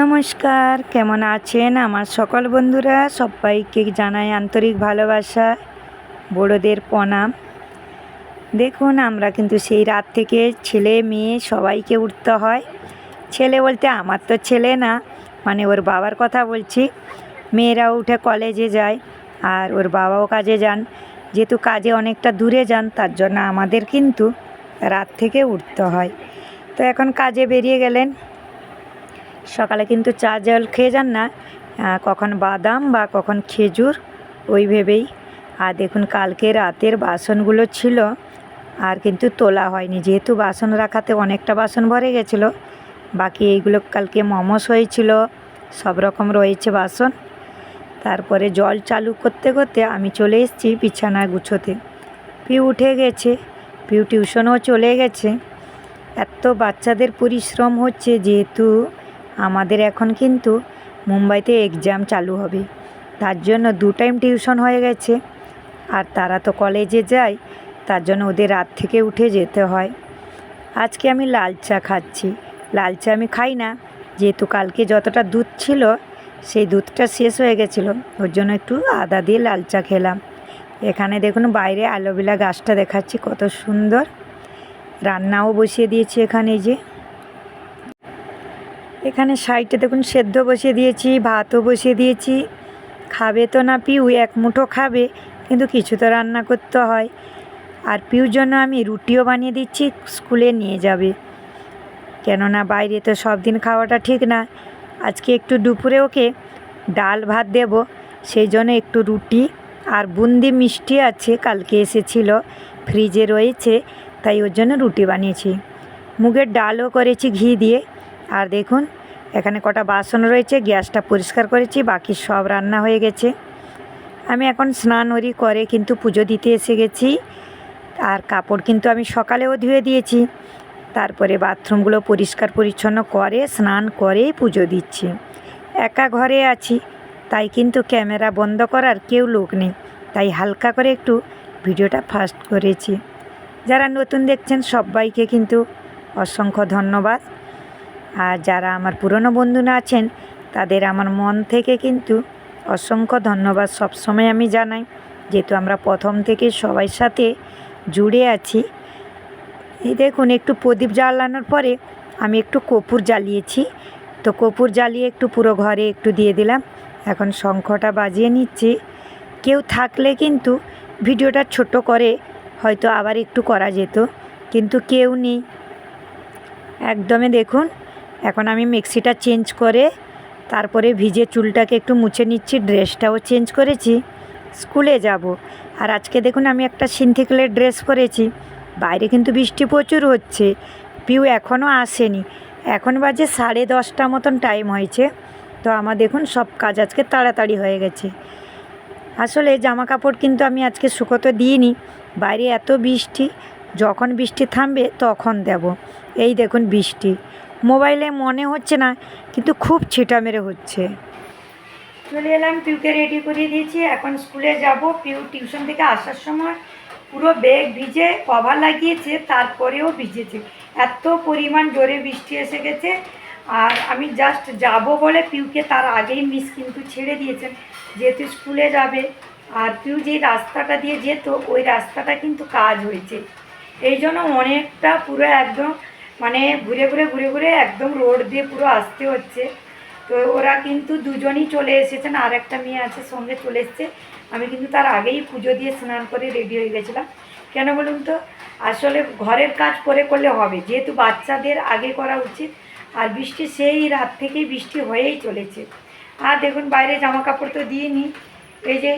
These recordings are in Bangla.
নমস্কার, কেমন আছেন আমার সকল বন্ধুরা? সবাইকে জানাই আন্তরিক ভালোবাসা, বড়োদের প্রণাম। দেখুন, আমরা কিন্তু সেই রাত থেকে ছেলে মেয়ে সবাইকে উঠতে হয়। ছেলে বলতে আমার তো ছেলে না মানে ওর বাবার কথা বলছি। মেয়েরাও উঠে কলেজে যায় আর ওর বাবাও কাজে যান। যেহেতু কাজে অনেকটা দূরে যান, তার জন্য আমাদের কিন্তু রাত থেকে উঠতে হয়। তো এখন কাজে বেরিয়ে গেলেন। সকালে কিন্তু চা জল খেয়ে যান না কখন বাদাম বা কখন খেজুর, ওই ভেবেই। আর দেখুন, কালকে রাতের বাসনগুলো ছিল, আর কিন্তু তোলা হয়নি। যেহেতু বাসন রাখাতে অনেকটা বাসন ভরে গেছিল, বাকি এইগুলো কালকে মমস হয়েছিল, সব রকম রয়েছে বাসন। তারপরে জল চালু করতে করতে আমি চলে এসেছি বিছানা গুছোতে। পিউ উঠে গেছে, পিউ টিউশনও চলে গেছে। এত বাচ্চাদের পরিশ্রম হচ্ছে, যেহেতু আমাদের এখন কিন্তু মুম্বাইতে এক্সাম চালু হবে। তার জন্য দু টাইম টিউশন হয়ে গেছে। আর তারা তো কলেজে যায়, তার জন্য ওদের রাত থেকে উঠে যেতে হয়। আজকে আমি লাল চা খাচ্ছি। লাল চা আমি খাই না। যেহেতু কালকে যতটা দুধ ছিল, সেই দুধটা শেষ হয়ে গেছিল। ওর জন্য একটু আদা দিয়ে লাল চা খেলাম। এখানে দেখুন বাইরে অ্যালোভেরা গাছটা দেখাচ্ছি কত সুন্দর। রান্নাও বসিয়ে দিয়েছি এখানে যে। এখানে সাইডে দেখুন সেদ্ধ বসিয়ে দিয়েছি, ভাতও বসিয়ে দিয়েছি। খাবে তো না পিউ, এক মুঠো খাবে, কিন্তু কিছু তো রান্না করতে হয়। আর পিউর জন্য আমি রুটিও বানিয়ে দিচ্ছি, স্কুলে নিয়ে যাবে। কেননা বাইরে তো সব দিন খাওয়াটা ঠিক না। আজকে একটু দুপুরে ওকে ডাল ভাত দেব, সেই জন্য একটু রুটি আর বুন্দি মিষ্টি আছে, কালকে এসেছিল, ফ্রিজে রয়েছে, তাই ওর জন্য রুটি বানিয়েছি। মুগের ডালও করেছি ঘি দিয়ে আর দেখুন, এখানে কটা বাসন রয়েছে, গ্যাসটা পরিষ্কার করেছি, বাকি সব রান্না হয়ে গেছে। আমি এখন স্নান ওরি করে কিন্তু পুজো দিতে এসে গেছি। আর কাপড় কিন্তু আমি সকালেও ধুয়ে দিয়েছি। তারপরে বাথরুমগুলো পরিষ্কার পরিচ্ছন্ন করে, স্নান করেই পুজো দিচ্ছি। একা ঘরে আছি, তাই কিন্তু ক্যামেরা বন্ধ করার কেউ লোক নেই। তাই হালকা করে একটু ভিডিওটা ফাস্ট করেছি। যারা নতুন দেখছেন, সবাইকে কিন্তু অসংখ্য ধন্যবাদ। আর যারা আমার পুরনো বন্ধুরা আছেন, তাদের আমার মন থেকে কিন্তু অসংখ্য ধন্যবাদ সবসময় আমি জানাই। যেহেতু আমরা প্রথম থেকে সবাই সাথে জুড়ে আছি, এই দেখুন একটু প্রদীপ জ্বালানোর পরে আমি একটু কপুর জ্বালিয়েছি। তো কপুর জ্বালিয়ে একটু পুরো ঘরে একটু দিয়ে দিলাম। এখন শঙ্খটা বাজিয়ে নিচ্ছি। কেউ থাকলে কিন্তু ভিডিওটা ছোট করে হয়তো আবার একটু করা যেত, কিন্তু কেউ নেই। একদমই দেখুন এখন আমি মিক্সিটা চেঞ্জ করে তারপরে ভিজে চুলটাকে একটু মুছে নিচ্ছি, ড্রেসটাও চেঞ্জ করেছি, স্কুলে যাব। আর আজকে দেখুন আমি একটা সিনথিকেলের ড্রেস পরেছি, বাইরে কিন্তু বৃষ্টি প্রচুর হচ্ছে পিউ এখনও আসেনি। এখন বাজে সাড়ে দশটা মতন টাইম হয়েছে, তো আমার দেখুন সব কাজ আজকে তাড়াতাড়ি হয়ে গেছে। আসলে জামা কাপড় কিন্তু আমি আজকে শুকোতে দিইনি, বাইরে এত বৃষ্টি, যখন বৃষ্টি থামবে তখন দেব। এই দেখুন বৃষ্টি। মোবাইলে মনে হচ্ছে না, কিন্তু খুব ছিটা মেরে হচ্ছে। চলে এলাম, পিউকে রেডি করিয়ে দিয়েছি। এখন স্কুলে যাব। পিউ টিউশন থেকে আসার সময় পুরো ব্যাগ ভিজে কভার লাগিয়েছে, তারপরেও ভিজেছে। এত পরিমাণ জোরে বৃষ্টি এসে গেছে। আর আমি জাস্ট যাব বলে পিউকে তার আগেই মিস কিন্তু ছেড়ে দিয়েছেন। যেহেতু স্কুলে যাবে, আর পিউ যেই রাস্তাটা দিয়ে যেত, ওই রাস্তাটা কিন্তু কাজ হয়েছে। এই জন্য অনেকটা পুরো একদম মানে ঘুরে ঘুরে ঘুরে ঘুরে একদম রোড দিয়ে পুরো আসতে হচ্ছে। তো ওরা কিন্তু দুজনই চলে এসেছেন, আর একটা মেয়ে আছে সঙ্গে চলে এসছে। আমি কিন্তু তার আগেই পুজো দিয়ে স্নান করে রেডি হয়ে গেছিলাম। কেন বলুন তো? আসলে ঘরের কাজ করে করলে হবে, যেহেতু বাচ্চাদের আগে করা উচিত, আর বৃষ্টি সেই রাত থেকেই বৃষ্টি হয়েই চলেছে। আর দেখুন, বাইরে জামা কাপড় তো দিয়ে নিই এই যে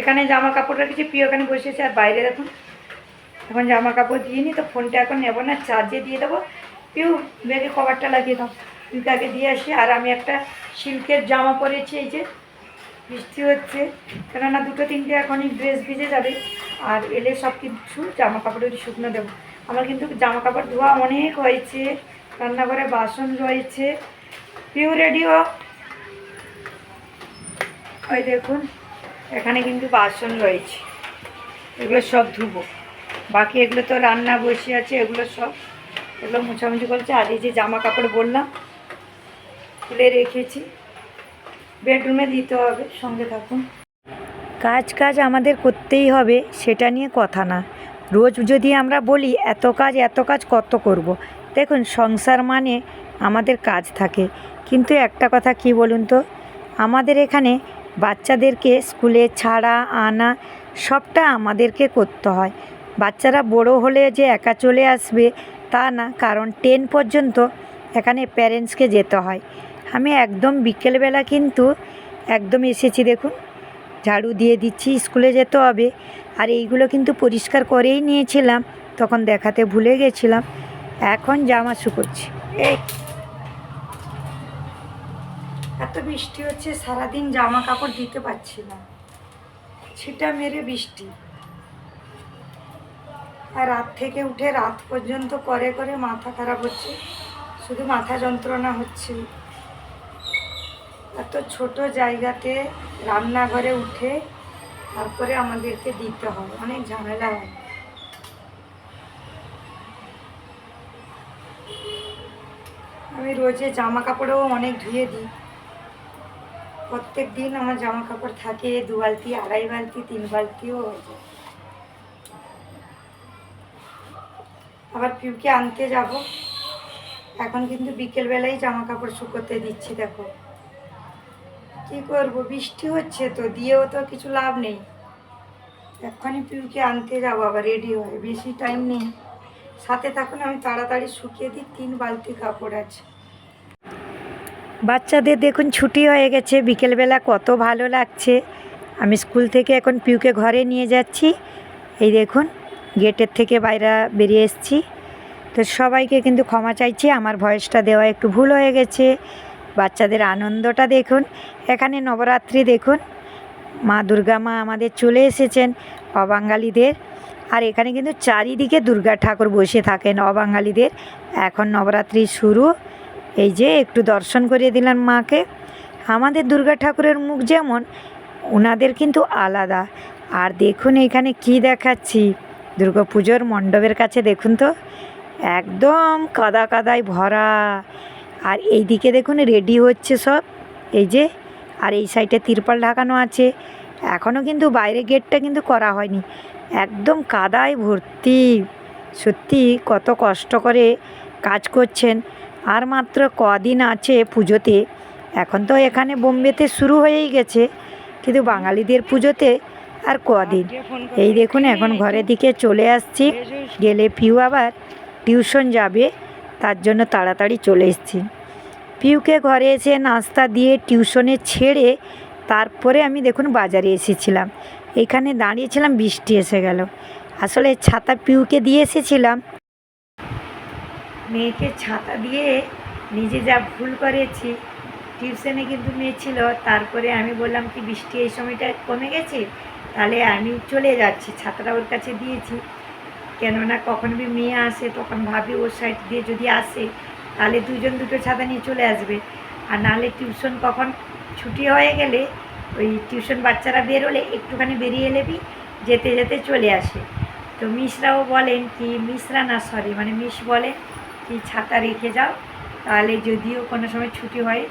এখানে জামা কাপড় রেখেছি প্রিয় এখানে বসেছে আর বাইরে দেখুন এখন জামা কাপড় দিয়ে নিই তো ফোনটা এখন নেব না চার্জে দিয়ে দেবো। পিউ ব্যাগে কভারটা লাগিয়ে দাও। পিউকে আগে দিয়ে আসি, আর আমি একটা সিল্কের জামা পরেছি, এই যে। বৃষ্টি হচ্ছে, কেননা দুটো তিনটে এখনই ড্রেস ভিজে যাবে, আর এলে সব কিছু জামা কাপড় একটু শুকনো দেবো। আমার কিন্তু জামা কাপড় ধোয়া অনেক হয়েছে, রান্নাঘরে বাসন রয়েছে। পিউ রেডিও ওই দেখুন, এখানে কিন্তু বাসন রয়েছে। এগুলো সব ধুবো। বাকি এগুলো তো রান্না বসে আছে, এগুলো সব। এগুলো মোছামুছি করছে, আর এই যে জামা কাপড় বললাম খুলে রেখেছি। বেডরুমে দিতে হবে, সঙ্গে থাকুন। কাজ কাজ আমাদের করতেই হবে, সেটা নিয়ে কথা না। রোজ যদি আমরা বলি, এত কাজ এত কাজ, কত করব। দেখুন, সংসার মানে আমাদের কাজ থাকে। কিন্তু একটা কথা কি বলুন তো? আমাদের এখানে বাচ্চাদেরকে স্কুলে ছাড়া, আনা, সবটা আমাদেরকে করতে হয়। বাচ্চারা বড় হলে যে একা চলে আসবে তা না, কারণ টেন পর্যন্ত এখানে প্যারেন্টসকে যেতে হয়। আমি একদম বিকেলবেলা কিন্তু একদম এসেছি, দেখুন। ঝাড়ু দিয়ে দিচ্ছি, স্কুলে যেতে হবে। আর এইগুলো কিন্তু পরিষ্কার করেই নিয়েছিলাম, তখন দেখাতে ভুলে গেছিলাম। এখন জামা শুকোচ্ছি এই। এত বৃষ্টি হচ্ছে, সারাদিন জামা কাপড় দিতে পারছি না। ছিটা মেরে বৃষ্টি। রাত থেকে উঠে রাত পর্যন্ত করে করে মাথা খারাপ হচ্ছে। শুধু মাথা যন্ত্রণা হচ্ছে। এত ছোট জায়গাতে রান্নাঘরে উঠে তারপরে আমাদেরকে দিতে হয়। অনেক ঝামেলা হয়। আমি রোজে জামা কাপড়েও অনেক ধুয়ে দিই। প্রত্যেক দিন আমার জামা কাপড় থাকে, দু বালতি, আড়াই বালতি, তিন বালতিও হয়ে যায়। আবার পিউকে আনতে যাব। এখন কিন্তু বিকেলবেলায় জামা কাপড় শুকোতে দিচ্ছি, দেখো। কি করব? বৃষ্টি হচ্ছে তো, দিয়েও তো কিছু লাভ নেই। এক্ষুনি পিউকে আনতে যাব, আবার রেডি হয়ে। বেশি টাইম নেই। সাথে থাকুন, আমি তাড়াতাড়ি শুকিয়ে দিই, তিন বালতি কাপড় আছে। বাচ্চাদের দেখুন, ছুটি হয়ে গেছে। বিকেলবেলা কত ভালো লাগছে। আমি স্কুল থেকে এখন পিউকে ঘরে নিয়ে যাচ্ছি। এই দেখুন গেটের থেকে বাইরে বেরিয়ে এসেছি। তো সবাইকে কিন্তু ক্ষমা চাইছি, আমার ভয়েসটা দেওয়া একটু ভুল হয়ে গেছে। বাচ্চাদের আনন্দটা দেখুন, এখানে নবরাত্রি দেখুন। মা দুর্গা মা আমাদের চলে এসেছেন অবাঙালিদের। আর এখানে কিন্তু চারিদিকে দুর্গা ঠাকুর বসে থাকেন অবাঙালিদের। এখন নবরাত্রি শুরু, এই যে একটু দর্শন করিয়ে দিলাম মাকে। আমাদের দুর্গা ঠাকুরের মুখ যেমন ওনাদের কিন্তু আলাদা। আর দেখুন এখানে কি দেখাচ্ছি। পুজোর মণ্ডপের কাছে দেখুন তো, একদম কাদা কাদায় ভরা। আর এই দিকে দেখুন, রেডি হচ্ছে সব। এই যে, আর এই সাইডে তিরপাল ঢাকানো আছে। এখনও কিন্তু বাইরে গেটটা কিন্তু করা হয়নি। একদম কাদায় ভর্তি। সত্যি কত কষ্ট করে কাজ করছেন। আর মাত্র কদিন আছে পুজোতে। এখন তো এখানে বোম্বেতে শুরু হয়েই গেছে। কিন্তু বাঙালিদের পুজোতে আর কদিন? এই দেখুন, এখন ঘরের দিকে চলে আসছি। গেলে পিউ আবার টিউশন যাবে, তার জন্য তাড়াতাড়ি চলে এসেছি। পিউকে ঘরে এসে নাস্তা দিয়ে টিউশনে ছেড়ে তারপরে আমি দেখুন বাজারে এসেছিলাম। এখানে দাঁড়িয়েছিলাম, বৃষ্টি এসে গেল। আসলে ছাতা পিউকে দিয়ে এসেছিলাম। মেয়েকে ছাতা দিয়ে নিজে যা ভুল করেছি, টিউশনে কিন্তু মেয়ে ছিল, তারপরে আমি বললাম কি বৃষ্টি এই সময়টা কমে গেছে? তাহলে আমি চলে যাচ্ছি, ছাতাটা ওর কাছে দিয়েছি। কেননা কখন বি মেয়ে আসে, তখন ভাবি ওর সাইড দিয়ে যদি আসে, তাহলে দুজন দুটো ছাতা নিয়ে চলে আসবে। আর নাহলে টিউশন কখন ছুটি হয়ে গেলে, ওই টিউশন বাচ্চারা বেরোলে একটুখানি বেরিয়ে এলেবি যেতে যেতে চলে আসে। তো মিসরাও বলেন কি মিসরা না সরি মানে মিস বলে কি ছাতা রেখে যাও, তাহলে যদিও কোনো সময় ছুটি হয়,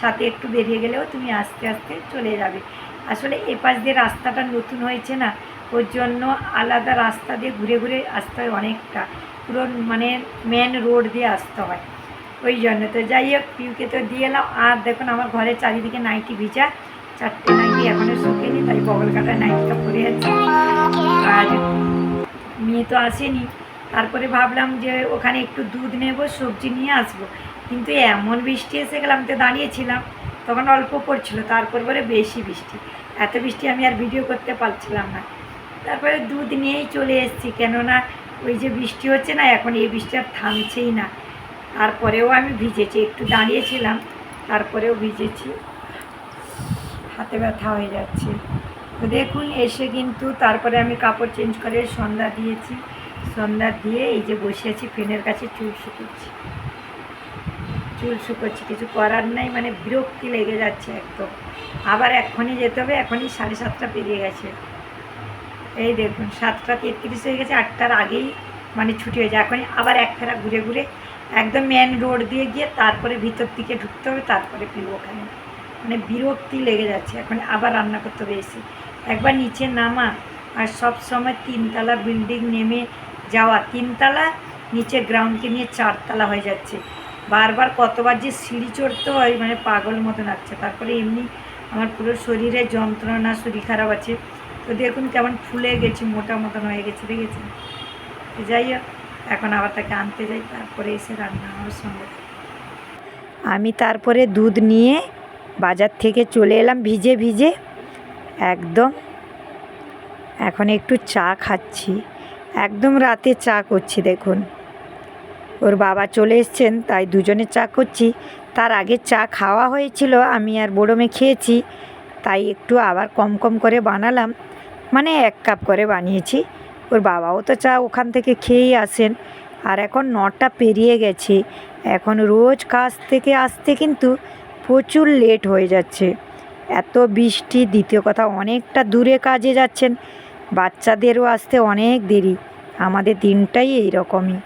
সাথে একটু বেরিয়ে গেলেও তুমি আস্তে আস্তে চলে যাবে। আসলে এপাশ দিয়ে রাস্তাটা নতুন হয়েছে না, ওর জন্য আলাদা রাস্তা দিয়ে ঘুরে ঘুরে আসতে হয় অনেকটা। পুরো মানে মেন রোড দিয়ে আসতে হয়। ওই জন্য তো যাই হোক পিউকে তো দিয়ে এলাম। আর দেখুন, আমার ঘরের চারিদিকে নাইটি ভিজা। চারটে নাইটি এখনও শুকেনি, তাই বগল কাটা নাইটিটা পরে আছে। আর মেয়ে তো আসেনি। তারপরে ভাবলাম যে ওখানে একটু দুধ নেব, সবজি নিয়ে আসব। কিন্তু এমন বৃষ্টি এসে গেলাম তো দাঁড়িয়েছিলাম। তখন অল্প পড়ছিল, তারপর পরে বেশি বৃষ্টি। এত বৃষ্টি আমি আর ভিডিও করতে পারছিলাম না। তারপরে দুধ নিয়েই চলে এসেছি, কেননা ওই যে বৃষ্টি হচ্ছে না, এখন এই বৃষ্টি আর থামছেই না। তারপরেও আমি ভিজেছি, একটু দাঁড়িয়েছিলাম, তারপরেও ভিজেছি। হাতে ব্যথা হয়ে যাচ্ছে। তো দেখুন, এসে কিন্তু তারপরে আমি কাপড় চেঞ্জ করে সন্ধ্যা দিয়েছি। সন্ধ্যা দিয়ে এই যে বসে আছি, ফ্যানের কাছে চুল শুকোচ্ছি। চুল শুকোচ্ছি, কিছু করার নাই মানে বিরক্তি লেগে যাচ্ছে একদম। আবার এখনই যেতে হবে, এখনই সাড়ে সাতটা পেরিয়ে গেছে। এই দেখুন, সাতটা তেত্রিশ হয়ে গেছে, আটটার আগেই মানে ছুটি হয়ে যায়। এখনই আবার এক ফেরা ঘুরে ঘুরে একদম মেন রোড দিয়ে গিয়ে তারপরে ভিতর দিকে ঢুকতে হবে, তারপরে পিউ ওখানে। মানে বিরক্তি লেগে যাচ্ছে এখন আবার রান্না করতে হবে এসে একবার নিচে নামা আর সব সময় তিনতলা বিল্ডিং নেমে যাওয়া। তিনতলা, নিচে গ্রাউন্ডকে নিয়ে চারতলা হয়ে যাচ্ছে। বারবার কতবার যে সিঁড়ি চড়তে হয় মানে পাগল মতো লাগছে। তারপরে এমনি আমার পুরো শরীরে যন্ত্রণা, শরীর খারাপ আছে। তো দেখুন কেমন ফুলে গেছি, মোটা মতন হয়ে গেছে, দেখেছেন? তো যাই হোক, এখন আবার তাকে আনতে যাই, তারপরে এসে রান্না আমার সঙ্গে আমি তারপরে দুধ নিয়ে বাজার থেকে চলে এলাম ভিজে ভিজে। একদম, এখন একটু চা খাচ্ছি। একদম রাতে চা করছি, দেখুন। ওর বাবা চলে এসছেন, তাই দুজনে চা করছি। তার আগে চা খাওয়া হয়েছিল, আমি আর বড়ো মেয়ে খেয়েছি, তাই একটু আবার কম কম করে বানালাম। মানে এক কাপ করে বানিয়েছি। ওর বাবাও তো চা ওখান থেকে খেয়েই আসেন। আর এখন নটা পেরিয়ে গেছে। এখন রোজ কাজ থেকে আসতে কিন্তু প্রচুর লেট হয়ে যাচ্ছে। এত বৃষ্টি, দ্বিতীয় কথা অনেকটা দূরে কাজে যাচ্ছেন। বাচ্চাদেরও আসতে অনেক দেরি। আমাদের দিনটাই এই রকমই।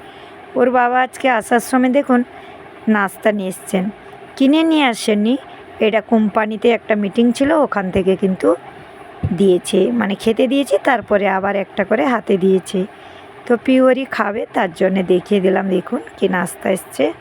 ওর বাবা আজকে আসার সময় দেখুন, নাস্তা নিয়ে এসছেন। কিনে নিয়ে আসেননি। এটা কোম্পানিতে একটা মিটিং ছিল, ওখান থেকে কিন্তু দিয়েছে। মানে খেতে দিয়েছে, তারপরে আবার একটা করে হাতে দিয়েছে। তো পিওরি খাবে, তার জন্য দেখিয়ে দিলাম, দেখুন কি নাস্তা এসছে।